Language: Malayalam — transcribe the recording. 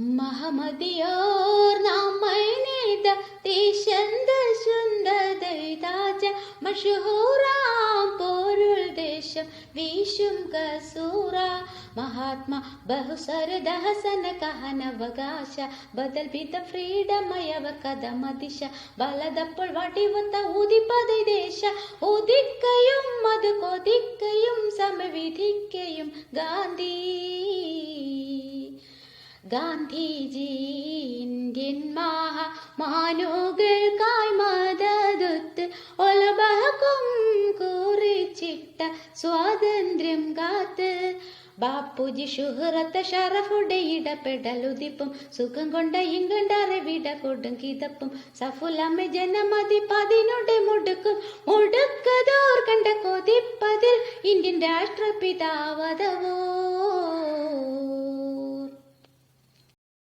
മഹമതിയോർ നമ്മൾ നേത ദേശന്ത സുന്ദരതാജ മഷഹൂറാം പോരുൾ ദേശം വീശും കസൂറ. ഗാന്ധി. ഗാന്ധിജി ഇന്ത്യൻ മഹാമാനുകൾക്കായി മദതുത്ത് ഒലബഹക്കും കുറിച്ചിട്ട സ്വാതന്ത്ര്യം കാത്ത്. ബാപ്പുജി ഷുഹറത്ത് ഷറഫുടെ ഇടപെടലുതിപ്പും സുഖം കൊണ്ട ഇംഗ്ലണ്ട് അറിവിട കൊടും കിതപ്പും സഫുലമ്മ ജനമതി പതിനുടെ മുടുക്കും മുടുക്കതോർ കണ്ട കൊതിപ്പതിൽ ഇന്ത്യൻ രാഷ്ട്രപിതാവതവോ.